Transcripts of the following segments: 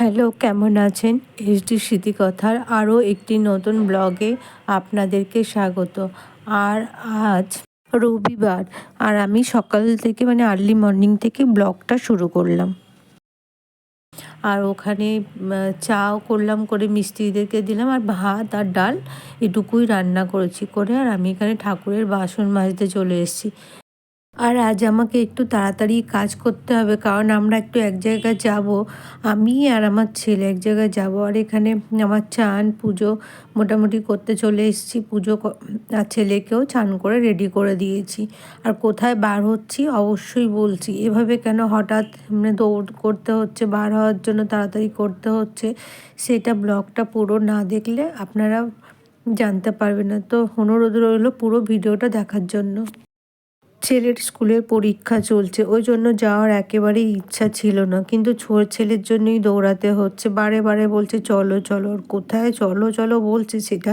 Hello, কেমন আছেন? HD স্মৃতিকথার আরও একটি নতুন ব্লগে আপনাদেরকে স্বাগত। আর আজ রবিবার, আর আমি সকাল থেকে মানে আর্লি মর্নিং থেকে ব্লগটা শুরু করলাম। আর ওখানে চাও করলাম করে মিস্ত্রিদেরকে দিলাম, আর ভাত আর ডাল এটুকুই রান্না করেছি করে, আর আমি এখানে ঠাকুরের বাসন মাজতে চলে এসেছি। আর আজ আমাকে একটু তাড়াতাড়ি কাজ করতে হবে, কারণ আমরা একটু এক জায়গায় যাব। আমি আর আমার ছেলে এক জায়গায় যাব। আর এখানে আমার চান, পুজো মোটামুটি করতে চলে এসেছি। পুজো আর ছেলেকেও চান করে রেডি করে দিয়েছি। আর কোথায় বার হচ্ছি অবশ্যই বলছি। এভাবে কেন হঠাৎ মানে দৌড় করতে হচ্ছে, বার হওয়ার জন্য তাড়াতাড়ি করতে হচ্ছে, সেটা ব্লগটা পুরো না দেখলে আপনারা জানতে পারবেন না। তো অনুরোধ রইল পুরো ভিডিওটা দেখার জন্য। ছেলের স্কুলের পরীক্ষা চলছে, ওই জন্য যাওয়ার একেবারেই ইচ্ছা ছিল না। কিন্তু ছেলের জন্যই দৌড়াতে হচ্ছে। বারে বারে বলছে, চলো চলো কোথায়? চলো চলো, বলছে সেটা।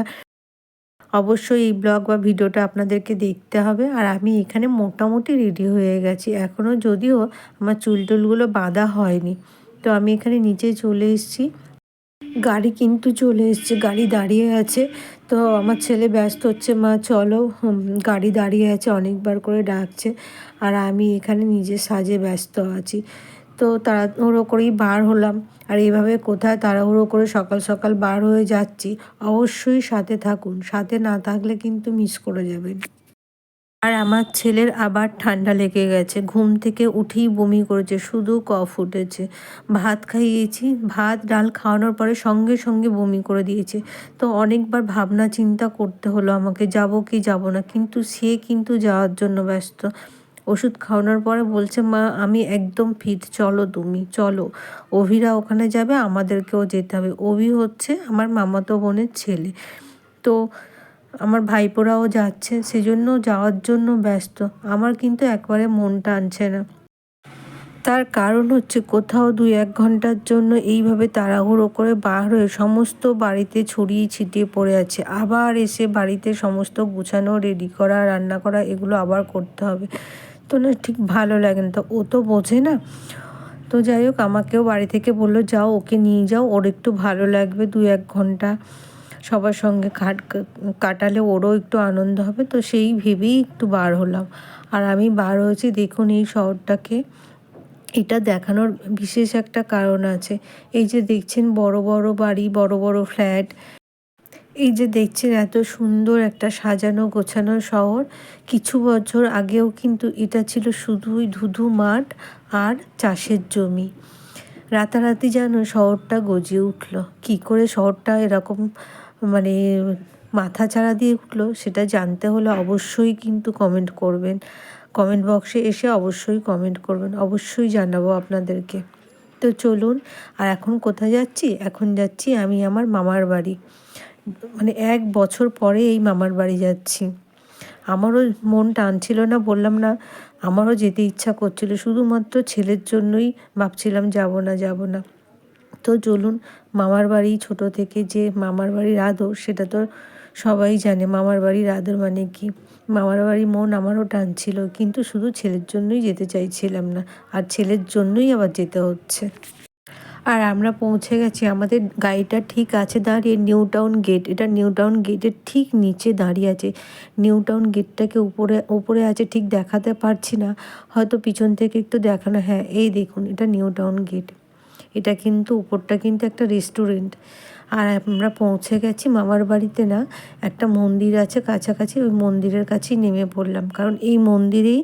অবশ্যই এই ব্লগ বা ভিডিওটা আপনাদেরকে দেখতে হবে। আর আমি এখানে মোটামুটি রেডি হয়ে গেছি। এখনও যদিও আমার চুল টুলগুলো বাঁধা হয়নি। তো আমি এখানে নিচে চলে এসেছি। গাড়ি কিন্তু চলে এসছে। গাড়ি দাঁড়িয়ে আছে। তো আমার ছেলে ব্যস্ত হচ্ছে, মা চলো গাড়ি দাঁড়িয়ে আছে, অনেকবার করে ডাকছে। আর আমি এখানে নিজের সাজে ব্যস্ত আছি। তো তাড়াহুড়ো করেই বার হলাম। আর এইভাবে কোথায় তাড়াহুড়ো করে সকাল সকাল বার হয়ে যাচ্ছি, অবশ্যই সাথে থাকুন। সাথে না থাকলে কিন্তু মিস করে যাবেন। আর আমার ছেলের আবার ঠান্ডা লেগে গেছে। ঘুম থেকে উঠেই বমি করেছে, শুধু কফ উঠেছে ভাত খাইয়েছি, ভাত, ডাল খাওয়ানোর পরে সঙ্গে সঙ্গে বমি করে দিয়েছে। তো অনেকবার ভাবনা চিন্তা করতে হলো আমাকে, যাব কি যাব না, কিন্তু সে কিন্তু যাওয়ার জন্য ব্যস্ত। ওষুধ খাওয়ানোর পরে বলছে, মা, আমি একদম ফিট, চলো তুমি, চলো। অভিরা ওখানে যাবে, আমাদেরকেও যেতে হবে। অভি হচ্ছে আমার মামাতো বোনের ছেলে। তো আমার ভাইপোরাও যাচ্ছে, সেজন্য যাওয়ার জন্য ব্যস্ত। আমার কিন্তু একবারে মন টানছে না। তার কারণ হচ্ছে কোথাও দুই এক ঘণ্টার জন্য এইভাবে তাড়াহুড়ো করে বার হয়ে সমস্ত বাড়িতে ছড়িয়ে ছিটিয়ে পড়ে আছে। আবার এসে বাড়িতে সমস্ত গুছানো রেডি করা, রান্না করা, এগুলো আবার করতে হবে। তো না, ঠিক ভালো লাগে না। তো ও তো বোঝে না। তো যাই হোক, আমাকেও বাড়ি থেকে বলল, যাও, ওকে নিয়ে যাও, ওর একটু ভালো লাগবে দু এক ঘণ্টা। সবার সঙ্গে কাট কাটালে ওরও একটু আনন্দ হবে, তো সেই ভেবেই একটু বার হলাম। আর আমি বার হয়েছি, দেখুন এই শহরটাকে। এটা দেখানোর বিশেষ একটা কারণ আছে। এই যে দেখছেন বড় বড় বাড়ি, বড় বড় ফ্ল্যাট। এই যে দেখছেন এত সুন্দর একটা সাজানো গোছানো শহর। কিছু বছর আগেও কিন্তু এটা ছিল শুধুই ধুধু মাঠ আর চাষের জমি। রাতারাতি যেন শহরটা গজিয়ে উঠল। কি করে শহরটা এরকম মানে মাথা ছাড়া দিয়ে উঠল, সেটা জানতে হলে অবশ্যই কিন্তু কমেন্ট করবেন। কমেন্ট বক্সে এসে অবশ্যই কমেন্ট করবেন, অবশ্যই জানাব আপনাদেরকে। তো চলুন, আর এখন কোথায় যাচ্ছি? এখন যাচ্ছি আমি আমার মামার বাড়ি। মানে এক বছর পরে এই মামার বাড়ি যাচ্ছি। আমারও মন টানছিল না, বললাম না, আমারও যেতে ইচ্ছা করছিল, শুধুমাত্র ছেলের জন্যই ভাবছিলাম যাব না যাব না। তো চলুন, মামার বাড়ি ছোট থেকে যে মামার বাড়ির আদর সেটা তো সবাই জানে। মামার বাড়ির আদর মানে কি? মামার বাড়ি মন আমারও টানছিল কিন্তু শুধু ছেলের জন্যই যেতে চাইছিলাম না, আর ছেলের জন্যই আবার যেতে হচ্ছে। আর আমরা পৌঁছে গেছি, আমাদের গাড়িটা ঠিক আছে দাঁড়িয়ে, নিউ টাউন গেট। এটা নিউ টাউন গেটের ঠিক নিচে দাঁড়িয়ে আছে। নিউ টাউন গেটটাকে উপরে উপরে আছে, ঠিক দেখাতে পারছি না। হয়তো পিছন থেকে একটু দেখানো হ্যাঁ এই দেখুন, এটা নিউ টাউন গেট। এটা কিন্তু উপরটা কিন্তু একটা রেস্টুরেন্ট আর আমরা পৌঁছে গেছি মামার বাড়িতে না, একটা মন্দির আছে কাছাকাছি, ওই মন্দিরের কাছেই নেমে পড়লাম। কারণ এই মন্দিরেই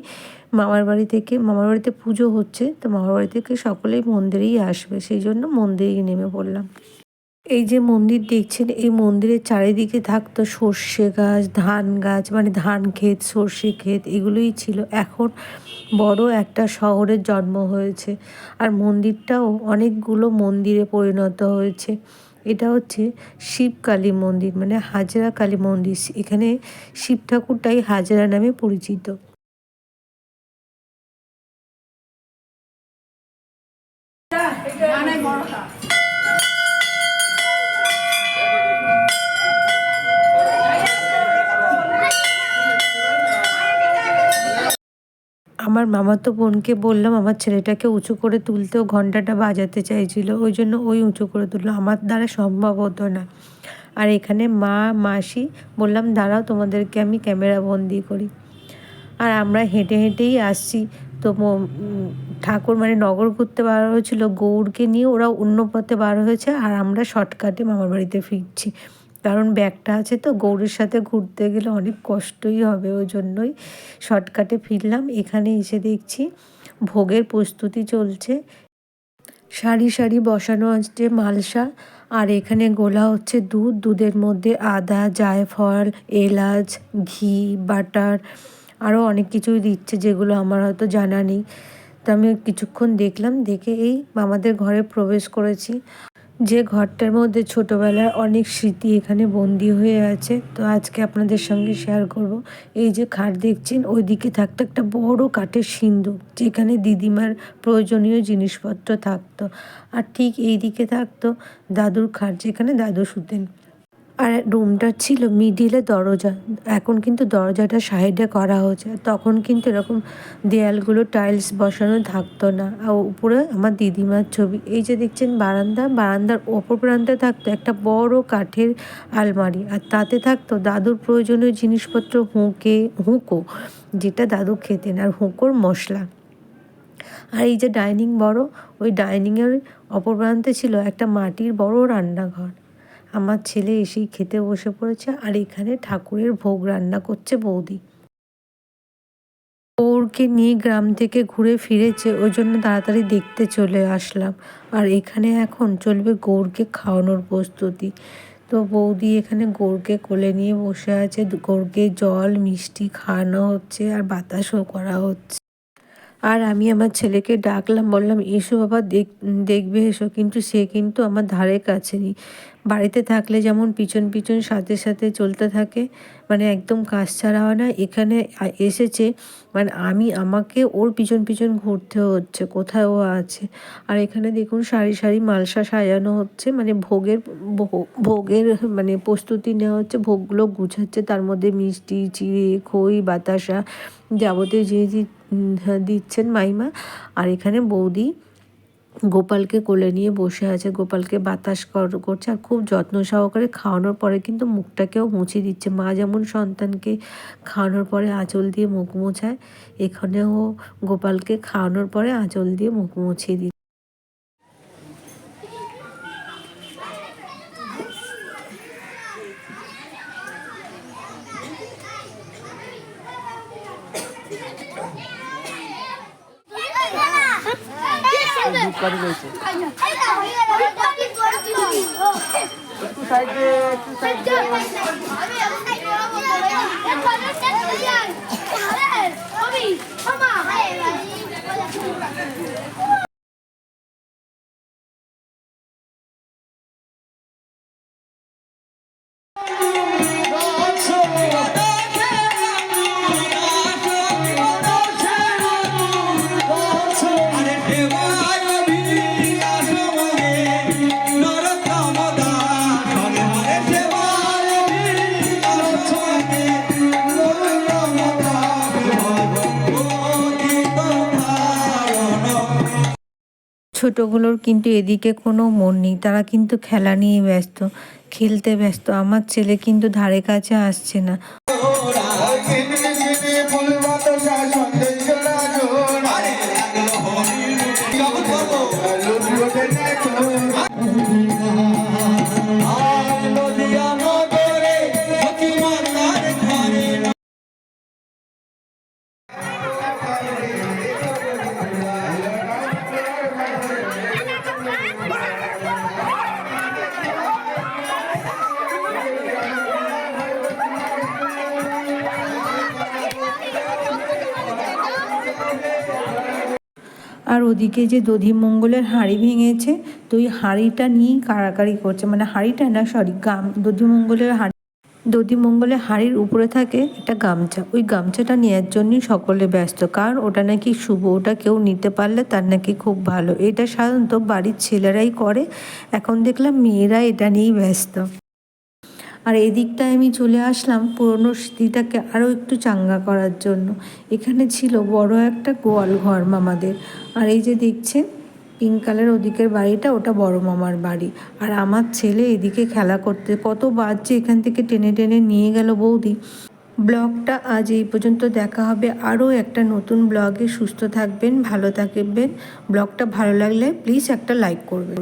মামার বাড়ি থেকে, মামার বাড়িতে পুজো হচ্ছে, তো মামার বাড়ি থেকে সকলেই মন্দিরেই আসবে, সেই জন্য মন্দিরেই নেমে পড়লাম। এই যে মন্দির দেখছেন, এই মন্দিরের চারিদিকে থাকতো সর্ষে গাছ, ধান গাছ মানে ধান ক্ষেত, সর্ষে ক্ষেত, এগুলোই ছিল। এখন বড় একটা শহরের জন্ম হয়েছে। আর মন্দিরটাও অনেকগুলো মন্দিরে পরিণত হয়েছে। এটা হচ্ছে শিব কালী মন্দির মানে হাজরা কালী মন্দির। এখানে শিব ঠাকুরটাই হাজরা নামে পরিচিত। আমার মামাতো বোনকে বললাম, আমার ছেলেটাকে উঁচু করে তুলতেও ঘন্টাটা বাজাতে চাইছিল, ওই জন্য ওই উঁচু করে তুললো। আমার দ্বারা সম্ভব হতো না। আর এখানে মা, মাসি বললাম, দাঁড়াও, তোমাদেরকে আমি ক্যামেরা বন্দি করি। আর আমরা হেঁটে হেঁটেই আসছি। তো ঠাকুর মানে নগর ঘুরতে বার হয়েছিল, গৌড়কে নিয়ে ওরা অন্য পথে বার হয়েছে, আর আমরা শর্টকাটে মামার বাড়িতে ফিরছি। কারণ ব্যাগটা আছে তো গৌড়ের সাথে ঘুরতে গেলে অনেক কষ্টই হবে ওই জন্যই শর্টকাটে ফিরলাম। এখানে এসে দেখছি ভোগের প্রস্তুতি চলছে। সারি সারি বসানো আছে মালসা, আর এখানে গোলা হচ্ছে দুধ। দুধের মধ্যে আদা, জায়ফল, এলাচ, ঘি, বাটার আরও অনেক কিছুই দিচ্ছে যেগুলো আমার হয়তো জানা নেই। তো আমি কিছুক্ষণ দেখলাম, দেখে এই মামাদের ঘরে প্রবেশ করেছি। যে ঘরটার মধ্যে ছোটোবেলার অনেক স্মৃতি এখানে বন্দি হয়ে আছে, তো আজকে আপনাদের সঙ্গে শেয়ার করব। এই যে খাট দেখছেন, ওইদিকে থাকতো একটা বড় কাঠের সিন্ধু যেখানে দিদিমার প্রয়োজনীয় জিনিসপত্র থাকতো। আর ঠিক এই দিকে থাকতো দাদুর খাট, যেখানে দাদু শুতেন। আর রুমটা ছিল মিডিলে দরজা। এখন কিন্তু দরজাটা সাইডে করা হয়েছে। তখন কিন্তু এরকম দেয়ালগুলো টাইলস বসানো থাকতো না। আর উপরে আমার দিদিমার ছবি। এই যে দেখছেন বারান্দা, বারান্দার ওপর প্রান্তে থাকতো একটা বড় কাঠের আলমারি। আর তাতে থাকতো দাদুর প্রয়োজনীয় জিনিসপত্র, হুঁকে, হুঁকো, যেটা দাদু খেতেন, আর হুঁকোর মশলা। আর এই যে ডাইনিং বড়, ওই ডাইনিংয়ের অপর প্রান্তে ছিল একটা মাটির বড় রান্নাঘর। আমার ছেলে এসেই খেতে বসে পড়েছে আর এখানে ঠাকুরের ভোগ রান্না করছে বৌদি। ওরকে নিয়ে গ্রাম থেকে ঘুরে ফিরেছে, ওই জন্য তাড়াতাড়ি দেখতে চলে আসলাম। আর এখানে এখন চলবে গৌরকে খাওয়ানোর প্রস্তুতি। তো বৌদি এখানে গৌরকে কোলে নিয়ে বসে আছে, গৌরকে জল, মিষ্টি খাওয়ানো হচ্ছে আর বাতাসও করা হচ্ছে। আর আমি আমার ছেলেকে ডাকলাম, বললাম, এসো বাবা, দেখ, দেখবে, এসো। কিন্তু সে কিন্তু আমার ধারে কাছে নেই। বাড়িতে থাকলে যেমন পিছন পিছন সাথে সাথে চলতে থাকে মানে একদম কাজ ছাড়া হয় না। এখানে এসেছে মানে আমি আমাকে ওর পিছন পিছন ঘুরতে হচ্ছে কোথায় ও আছে। আর এখানে দেখুন সারি সারি মালসা সাজানো হচ্ছে মানে ভোগের ভোগের মানে প্রস্তুতি নেওয়া হচ্ছে ভোগগুলো গুছাচ্ছে তার মধ্যে মিষ্টি চিড়ে খই বাতাসা যাবতীয় হ্যাঁ, দিচ্ছেন মাইমা। আর এখানে বৌদি গোপালকে কোলে নিয়ে বসে আছে। গোপালকে বাতাস কর- করছে আর খুব যত্ন সহকারে খাওয়ানোর পরে কিন্তু মুখটাকেও মুছে দিচ্ছে। মা যেমন সন্তানকে খাওয়ানোর পরে আঁচল দিয়ে মুখ মোছায়, এখানেও গোপালকে খাওয়ানোর পরে আঁচল দিয়ে মুখ মুছিয়ে দিচ্ছে। করে রয়েছে। একটু সাইডে একটু সাইডে। ছোটগুলোর কিন্তু এদিকে কোনো মন নেই। তারা কিন্তু খেলা নিয়ে ব্যস্ত, খেলতে ব্যস্ত। আমার ছেলে কিন্তু ধারে কাছে আসছে না। আর ওদিকে যে দধিমঙ্গলের হাঁড়ি ভেঙেছে, তো ওই হাঁড়িটা নিয়েই কাড়াকাড়ি করছে। মানে হাঁড়িটা না সরি গাম দধিমঙ্গলের হাঁড়ি। দধিমঙ্গলের হাঁড়ির উপরে থাকে একটা গামছা। ওই গামছাটা নেওয়ার জন্যই সকলে ব্যস্ত। কারণ ওটা নাকি শুভ। ওটা কেউ নিতে পারলে তার নাকি খুব ভালো। এটা সাধারণত বাড়ির ছেলেরাই করে। এখন দেখলাম মেয়েরা এটা নিয়েই ব্যস্ত। আর এদিকটায় আমি চলে আসলাম পুরনো স্মৃতিটাকে আরও একটু চাঙ্গা করার জন্য। এখানে ছিল বড় একটা গোয়াল ঘর মামাদের। আর এই যে দেখছেন, পিঙ্ক কালার ওদিকের বাড়িটা, ওটা বড় মামার বাড়ি। আর আমার ছেলে এদিকে খেলা করতে, কত বাজছে এখান থেকে টেনে টেনে নিয়ে গেল বৌদি। ব্লগটা আজ এই পর্যন্ত দেখা হবে। আরও একটা নতুন ব্লগে সুস্থ থাকবেন, ভালো থাকবেন। ব্লগটা ভালো লাগলে প্লিজ একটা লাইক করবেন।